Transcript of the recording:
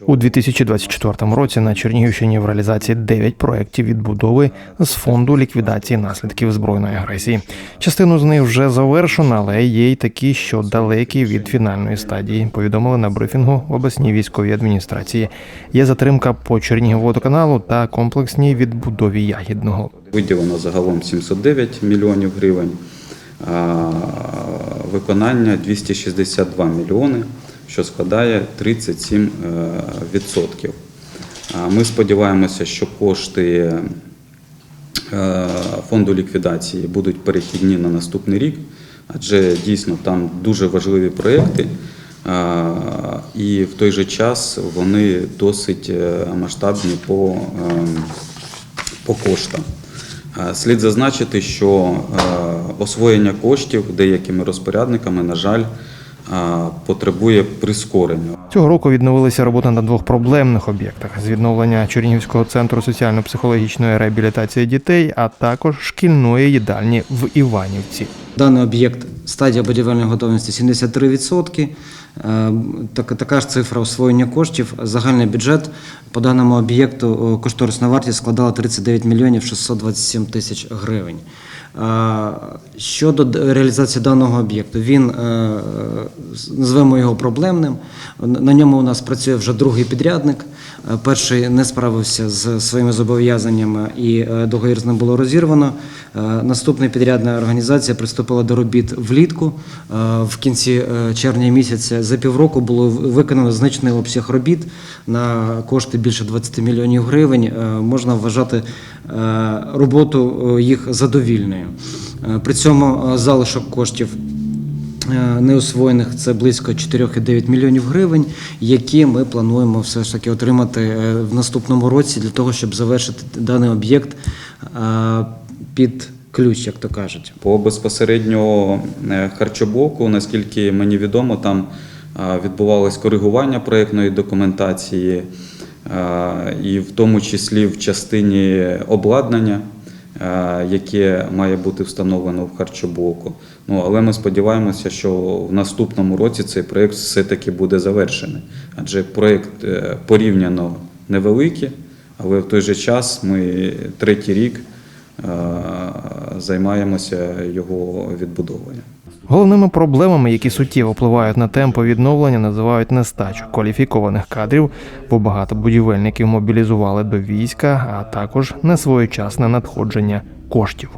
У 2024 році на Чернігівщині в реалізації 9 проєктів відбудови з фонду ліквідації наслідків збройної агресії. Частину з них вже завершено, але є й такі, що далекі від фінальної стадії. Повідомили на брифінгу в обласній військовій адміністрації. Є затримка по Чернігівводоканалу та комплексній відбудові ягідного. Виділено загалом 709 мільйонів гривень, виконання 262 мільйони, що складає 37 е, відсотків. А Ми сподіваємося, що кошти е, фонду ліквідації будуть перехідні на наступний рік, адже дійсно там дуже важливі проекти, і в той же час вони досить е, масштабні по, по коштам. Е, Слід зазначити, що е, освоєння коштів деякими розпорядниками, на жаль, е, потребує прискорення. Цього року відновилися роботи на двох проблемних об'єктах з відновлення Чернігівського центру соціально-психологічної реабілітації дітей, а також шкільної їдальні в Іванівці. Даний об'єкт стадія будівельної готовності 73%. Е, Так, така ж цифра освоєння коштів. Загальний бюджет по даному об'єкту е, кошторисна вартість складала 39 мільйонів 627 тисяч гривень. Щодо реалізації даного об'єкту, він е, назвемо його проблемним. На ньому у нас працює вже другий підрядник. Е, Перший не справився з своїми зобов'язаннями і е, договір з ним було розірвано. Наступна підрядна організація приступила до робіт влітку. В кінці червня місяця за півроку було виконано значний обсяг робіт на кошти більше 20 мільйонів гривень. Можна вважати роботу їх задовільною. Е, При цьому е, залишок коштів е, неосвоєних це близько 4,9 мільйонів гривень, які ми плануємо все ж таки отримати е, в наступному році для того, щоб завершити даний об'єкт під ключ, як то кажуть. По безпосередньо харчоблоку, наскільки мені відомо, там відбувалось коригування проєктної документації, і в тому числі в частині обладнання, яке має бути встановлено в харчоблоку. Ну, але ми сподіваємося, що в наступному році цей проєкт все-таки буде завершений. Адже проєкт е, порівняно невеликий, але в той же час ми третій рік е, займаємося його відбудовою. Головними проблемами, які суттєво впливають на темпи відновлення, називають нестачу кваліфікованих кадрів, бо багато будівельників мобілізували до війська, а також несвоєчасне надходження коштів.